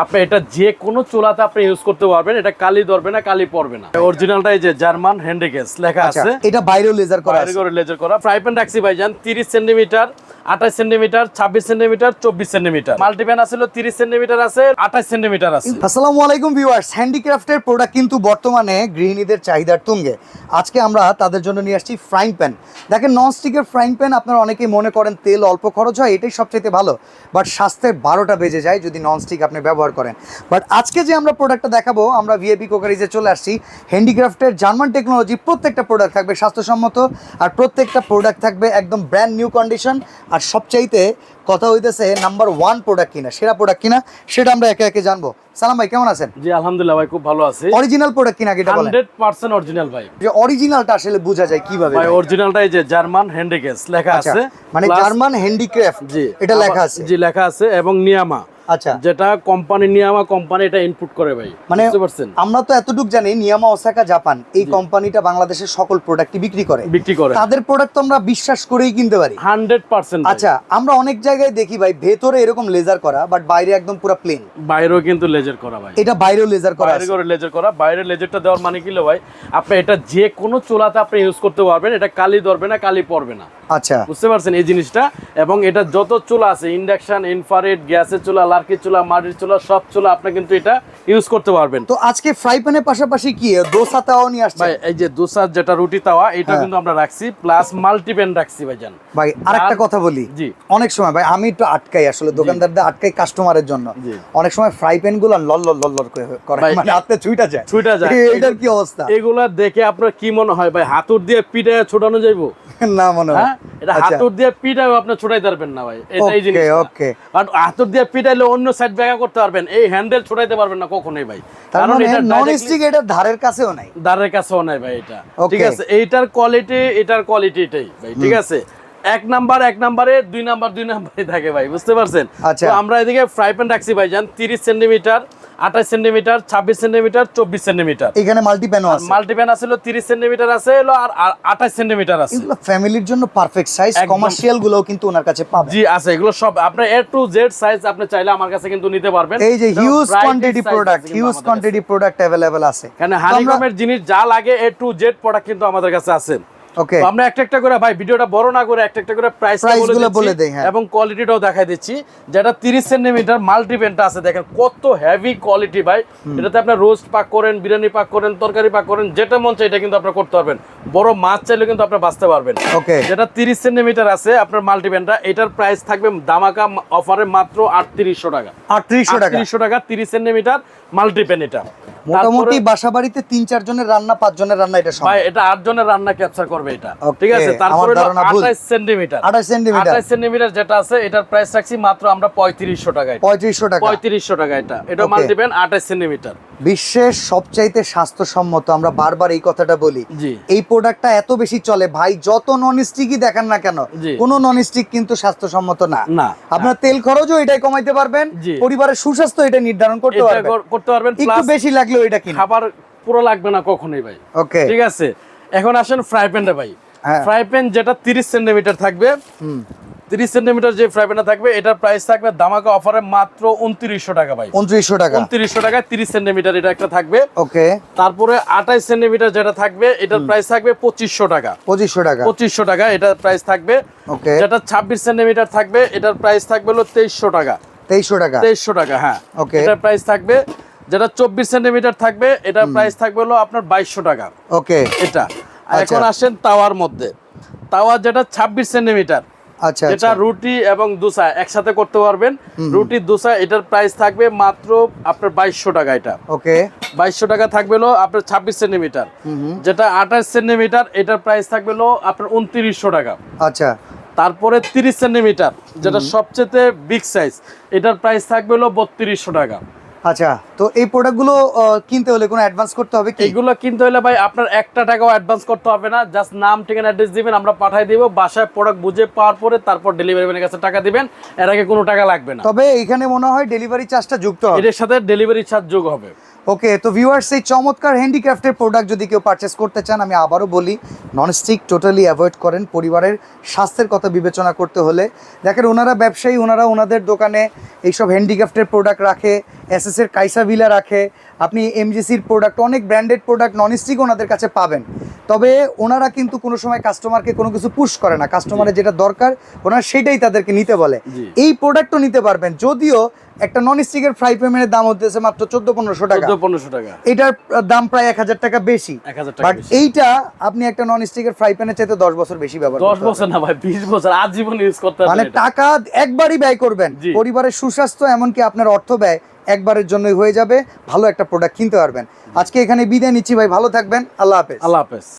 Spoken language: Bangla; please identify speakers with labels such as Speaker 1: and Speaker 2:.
Speaker 1: আপনি এটা যে কোনো চুলাতে আপনি ইউজ করতে পারবেন। এটা কালি ধরবে না কালি পড়বে না। অরিজিনালটা এই যে জার্মান হ্যান্ডিকেস লেখা
Speaker 2: আচ্ছা
Speaker 1: আছে।
Speaker 2: এটা বাইরেও লেজার করা আছে।
Speaker 1: করে লেজার করা। ফ্রাই প্যান রাখছি ভাইজান তিরিশ সেন্টিমিটার আঠাশ সেন্টিমিটার, ছাব্বিশ সেন্টিমিটার, চব্বিশ সেন্টিমিটার। মাল্টিপ্যান আছে তিরিশ সেন্টিমিটার আছে, আঠাশ সেন্টিমিটার আছে।
Speaker 2: আসসালামু আলাইকুম ভিউয়ার্স, হ্যান্ডিক্রাফটের প্রোডাক্ট কিন্তু বর্তমানে গৃহিণীদের চাহিদার তুঙ্গে। আজকে আমরা তাদের জন্য নিয়ে আসছি ফ্রাইং প্যান দেখেন নন স্টিকের ফ্রাইং প্যান আপনারা অনেকেই মনে করেন তেল অল্প খরচ হয়, এটাই সবচেয়ে ভালো। বাট স্বাস্থ্যের বারোটা বেজে যায় যদি নন স্টিক আপনি ব্যবহার করেন। বাট আজকে যে আমরা প্রোডাক্টটা দেখাবো, আমরা ভিএপি কোকারিজে চলে আসছি। হ্যান্ডিক্রাফটের জার্মান টেকনোলজি প্রত্যেকটা প্রোডাক্ট থাকবে স্বাস্থ্যসম্মত, আর প্রত্যেকটা প্রোডাক্ট থাকবে একদম ব্র্যান্ড নিউ কন্ডিশন আর সবচাইতে কথা হইতেছে নাম্বার ওয়ান প্রোডাক্ট কিনা সেরা প্রোডাক্ট কিনা সেটা আমরা একে একে জানব। সালাম ভাই কেমন আছেন?
Speaker 1: জি আলহামদুলিল্লাহ ভাই খুব ভালো আছে।
Speaker 2: অরিজিনাল প্রোডাক্ট কিনা এটা বলেন।
Speaker 1: হান্ড্রেড পার্সেন্ট অরিজিনাল ভাই।
Speaker 2: যে অরিজিনালটা আসলে বোঝা যায় কীভাবে
Speaker 1: ভাই অরিজিনালটা এই যে জার্মান হ্যান্ডিক্রাফট লেখা
Speaker 2: আচ্ছা
Speaker 1: আছে।
Speaker 2: মানে জার্মান হ্যান্ডিক্রাফট
Speaker 1: জি
Speaker 2: এটা লেখা আছে।
Speaker 1: জি লেখা আছে এবং নিয়ামা
Speaker 2: আচ্ছা।
Speaker 1: যেটা কোম্পানি নিয়ামা কোম্পানি এটা ইনপুট করে ভাই।
Speaker 2: মানে আমরা তো এতটুক জানি নিয়ামা ওসাকা জাপান এই কোম্পানিটা বাংলাদেশের সকল প্রোডাক্টই বিক্রি করে।
Speaker 1: বিক্রি করে।
Speaker 2: তাদের প্রোডাক্ট তো আমরা বিশ্বাস করেই কিনতে পারি।
Speaker 1: হান্ড্রেড পার্সেন্ট
Speaker 2: আচ্ছা আমরা অনেক জায়গায় দেখি ভাই ভেতরে এরকম লেজার করা বাট বাইরে একদম পুরো প্লেন
Speaker 1: বাইরেও কিন্তু লেজার করা ভাই।
Speaker 2: এটা বাইরেও লেজার করা
Speaker 1: বাইরে করে লেজার করা বাইরে লেজারটা দেওয়ার মানে কি ভাই? আপনি এটা যে কোনো চুলাতে আপনি ইউজ করতে পারবেন এটা কালি ধরবে না কালি পড়বে না।
Speaker 2: আচ্ছা।
Speaker 1: বুঝতে পারছেন এই জিনিসটা? এবং এটা যত চুলা আছে ইন্ডাকশন ইনফারেড গ্যাসের চুলা লার্কির চুলা মাটির চুলা সব চুলা আপনি কিন্তু এটা ইউজ করতে পারবেন।
Speaker 2: তো আজকে ফ্রাই প্যানের পাশাপাশি কি দোসা তাও নিয়ে আসছে
Speaker 1: ভাই এই যে দুসার যেটা রুটি তাওয়া এটা
Speaker 2: হ্যাঁ।
Speaker 1: কিন্তু আমরা রাখছি প্লাস মাল্টিপ্যান রাখছি ভাইজান।
Speaker 2: ভাই আরেকটা কথা বলি।
Speaker 1: জি।
Speaker 2: অনেক সময় ভাই আমি একটু আটকাই আসলে দোকানদারদের আটকাই কাস্টমারের জন্য। অনেক সময় ফ্রাই প্যানগুলো লল লল লল করে-
Speaker 1: ভাই,
Speaker 2: মানে হাতে ছুইটা যায়।
Speaker 1: ছুইটা যায়।
Speaker 2: এটার কি অবস্থা?
Speaker 1: এগুলা দেখে আপনার কি মনে হয় ভাই হাতুর দিয়ে পিঠে ছোটানো যাইবো?
Speaker 2: না মনে হয়।
Speaker 1: হ্যাঁ? এটা
Speaker 2: আচ্ছা।
Speaker 1: হাতুর দিয়ে পিঠাও আপনি ছোটাই পারবেন না ভাই। এটা
Speaker 2: Okay,
Speaker 1: জিনিস
Speaker 2: okay.
Speaker 1: আর হাতুর দিয়ে পিঠাইলে অন্য সাইড ব্যাগা করতে পারবেন। এই হ্যান্ডেল ছোটাইতে পারবেন না কখনোই ভাই। কারণ
Speaker 2: মানে
Speaker 1: এটা
Speaker 2: নন স্টিক এটার ধারের কাছেও নাই।
Speaker 1: দাঁড়ের কাছেও নাই ভাই এটা। ঠিক আছে এইটার কোয়ালিটি এটার কোয়ালিটি এটাই ভাই। ঠিক আছে এক নাম্বার এক নাম্বারে দুই নাম্বার দুই নাম্বারে থাকে ভাই বুঝতে পারছেন?
Speaker 2: আচ্ছা।
Speaker 1: তো আমরা এদিকে ফ্রাই প্যান রাখছি ভাই জান তিরিশ সেন্টিমিটার আঠাশ সেন্টিমিটার ছাব্বিশ সেন্টিমিটার চব্বিশ সেন্টিমিটার।
Speaker 2: এখানে মাল্টি প্যানও আছে।
Speaker 1: মাল্টিপ্যান আছে তিরিশ সেন্টিমিটার আছে হলো আর আঠাশ সেন্টিমিটার আছে।
Speaker 2: এগুলো ফ্যামিলির জন্য পারফেক্ট সাইজ কমার্শিয়াল গুলোও কিন্তু ওনার কাছে পাবে
Speaker 1: জি আছে। এগুলো সব আপনার এ টু জেড সাইজ আপনি চাইলে আমার কাছে কিন্তু নিতে পারবেন।
Speaker 2: এই যে হিউজ কোয়ান্টিটি প্রোডাক্ট
Speaker 1: আছে
Speaker 2: হিউজ কোয়ান্টিটি প্রোডাক্ট অ্যাভেলেবেল আছে।
Speaker 1: এখানে হানিকমের জিনিস যা লাগে এ টু জেড প্রোডাক্ট কিন্তু আমাদের কাছে আছে।
Speaker 2: ওকে
Speaker 1: আমরা একটা একটা করে ভাই ভিডিওটা বড় না করে একটা একটা করে প্রাইস বলে
Speaker 2: গুলো বলে দেই, হ্যাঁ।
Speaker 1: এবং কোয়ালিটিটাও দেখাই দিচ্ছি। যেটা 30 সেন্টিমিটার মাল্টিপেনটা আছে দেখেন কত হেভি কোয়ালিটি ভাই। এটাতে আপনার রোস্ট পাক করেন বিরিয়ানি পাক করেন তরকারি পাক করেন যেটা মন চাই এটা কিন্তু আপনারা করতে পারবেন। বড় মাছ চাইলে কিন্তু আপনারা বাঁচতে পারবেন।
Speaker 2: ওকে
Speaker 1: যেটা 30 সেন্টিমিটার আছে আপনার মাল্টিপেনটা এটার প্রাইস থাকবে দামাকা অফারে মাত্র 3800 টাকা।
Speaker 2: 3800 টাকা।
Speaker 1: 3800 টাকা 30 সেন্টিমিটার মাল্টিপেন এটা।
Speaker 2: মোটামুটি বাসা বাড়িতে তিন চার জনের রান্না পাঁচ জনের রান্না এটা
Speaker 1: ভাই এটা আট জনের রান্না ক্যাপচার করবে এটা। ঠিক আছে? তারপরে। আঠাশ সেন্টিমিটার
Speaker 2: 28 সেন্টিমিটার
Speaker 1: আঠাশ সেন্টিমিটার যেটা আছে এটার প্রাইস রাখছি মাত্র আমরা পঁয়ত্রিশশো টাকায়
Speaker 2: পঁয়ত্রিশশো টাকা।
Speaker 1: পঁয়ত্রিশশো টাকা এটা। এটা
Speaker 2: মাল
Speaker 1: মাল্টিপেন আঠাশ সেন্টিমিটার
Speaker 2: বিশ্বের সবচাইতে স্বাস্থ্যসম্মত আমরা বারবার এই কথাটা বলি এই প্রোডাক্টটা এত বেশি চলে ভাই যত নন স্টিকই দেখান না কেন। কোনো নন স্টিক কিন্তু স্বাস্থ্যসম্মত না।
Speaker 1: না
Speaker 2: আপনার তেল খরচও এটাই কমাইতে পারবেন পরিবারের সুস্বাস্থ্য এটা নির্ধারণ করতে পারবেন।
Speaker 1: কর- করতে পারবেন
Speaker 2: একটু বেশি লাগলেও এটা কিনা
Speaker 1: খাবার পুরো লাগবে না কখনোই ভাই।
Speaker 2: ওকে।
Speaker 1: ঠিক আছে? এখন আসেন ফ্রাই প্যানটা ভাই।
Speaker 2: হ্যাঁ।
Speaker 1: ফ্রাই প্যান যেটা তিরিশ সেন্টিমিটার থাকবে
Speaker 2: হুম।
Speaker 1: তিরিশ সেন্টিমিটার যে ফ্রাই প্যানটা থাকবে এটার প্রাইস থাকবে দামাকা অফারে মাত্র উনত্রিশশো টাকা ভাই।
Speaker 2: উনত্রিশশো টাকা।
Speaker 1: উনত্রিশশো টাকা তিরিশ সেন্টিমিটার এটা একটা থাকবে।
Speaker 2: ওকে।
Speaker 1: তারপরে আঠাইশ সেন্টিমিটার যেটা থাকবে এটার প্রাইস থাকবে পঁচিশশো টাকা।
Speaker 2: পঁচিশশো টাকা।
Speaker 1: পঁচিশশো টাকা এটার প্রাইস থাকবে।
Speaker 2: ওকে।
Speaker 1: যেটা ছাব্বিশ সেন্টিমিটার থাকবে এটার প্রাইস থাকবে হলো তেইশশো টাকা।
Speaker 2: তেইশশো টাকা।
Speaker 1: তেইশশো টাকা হ্যাঁ।
Speaker 2: ওকে।
Speaker 1: এটার প্রাইস থাকবে যেটা চব্বিশ সেন্টিমিটার থাকবে এটার প্রাইস থাকবে হলো আপনার বাইশশো টাকা।
Speaker 2: ওকে।
Speaker 1: এটা।
Speaker 2: আচ্ছা।
Speaker 1: এখন আসেন তাওয়ার মধ্যে। তাওয়া যেটা ছাব্বিশ সেন্টিমিটার
Speaker 2: আচ্ছা
Speaker 1: যেটা
Speaker 2: আচ্ছা।
Speaker 1: রুটি এবং দোসা একসাথে করতে পারবেন। রুটি দোসা এটার প্রাইস থাকবে মাত্র আপনার বাইশশো টাকা এটা।
Speaker 2: ওকে।
Speaker 1: বাইশশো টাকা থাকবে হলো আপনার ছাব্বিশ সেন্টিমিটার। যেটা আঠাশ সেন্টিমিটার এটার প্রাইস থাকবে হলো আপনার উনত্রিশশো টাকা।
Speaker 2: আচ্ছা।
Speaker 1: তারপরে তিরিশ সেন্টিমিটার যেটা সবচেয়ে বিগ সাইজ এটার প্রাইস থাকবে হলো বত্রিশশো টাকা।
Speaker 2: আচ্ছা তো এই প্রোডাক্টগুলো কিনতে হলে কোনো অ্যাডভান্স করতে হবে কি?
Speaker 1: এইগুলো কিনতে হলে ভাই আপনার একটা টাকাও অ্যাডভান্স করতে হবে না। জাস্ট নাম ঠিকানা অ্যাড্রেস দিবেন আমরা পাঠিয়ে দিব। বাসায় প্রোডাক্ট বুঝে পাওয়ার পরে তারপর ডেলিভারি ম্যানের কাছে টাকা দিবেন। এর আগে কোনো টাকা লাগবে না।
Speaker 2: তবে এখানে মনে হয় ডেলিভারি চার্জটা যুক্ত হবে।
Speaker 1: এর সাথে ডেলিভারি চার্জ যোগ হবে।
Speaker 2: ওকে তো ভিউয়ার্স এই চমৎকার হ্যান্ডিক্রাফটের প্রোডাক্ট যদি কেউ পারচেস করতে চান আমি আবারও বলি ননস্টিক টোটালি অ্যাভয়েড করেন। পরিবারের স্বাস্থ্যের কথা বিবেচনা করতে হলে। দেখেন ওনারা ব্যবসায়ী ওনারা ওনাদের দোকানে এইসব হ্যান্ডিক্রাফটের প্রোডাক্ট রাখে এস এর কাইসা ভিলা রাখে আপনি এমজিসির প্রোডাক্ট অনেক ব্র্যান্ডেড প্রোডাক্ট ননস্টিক ওনাদের কাছে পাবেন। তবে ওনারা কিন্তু কোনো সময় কাস্টমারকে কোনো কিছু পুশ করে না কাস্টমারের যেটা দরকার ওনারা সেটাই তাদেরকে নিতে বলে। এই প্রোডাক্টও নিতে পারবেন যদিও একটা নন স্টিকের ফ্রাই প্যানের দাম হচ্ছে মাত্র চোদ্দ পনেরোশো টাকা।
Speaker 1: পনেরোশো টাকা।
Speaker 2: এটার দাম প্রায় এক হাজার টাকা বেশি। বাট এইটা আপনি একটা নন স্টিকের ফ্রাই প্যানের চাইতে দশ বছর বেশি ব্যবহার
Speaker 1: দশ বছর না ভাই বিশ বছর আজীবন ইউজ করতে
Speaker 2: পারবেন। মানে টাকা একবারই ব্যয় করবেন। পরিবারের সুস্বাস্থ্য এমনকি আপনার অর্থ ব্যয় একবারের জন্যই হয়ে যাবে। ভালো একটা প্রোডাক্ট কিনতে পারবেন। আজকে এখানে বিদায় নিচ্ছি ভাই, ভালো থাকবেন। আল্লাহ হাফেজ।
Speaker 1: আল্লাহ হাফেজ।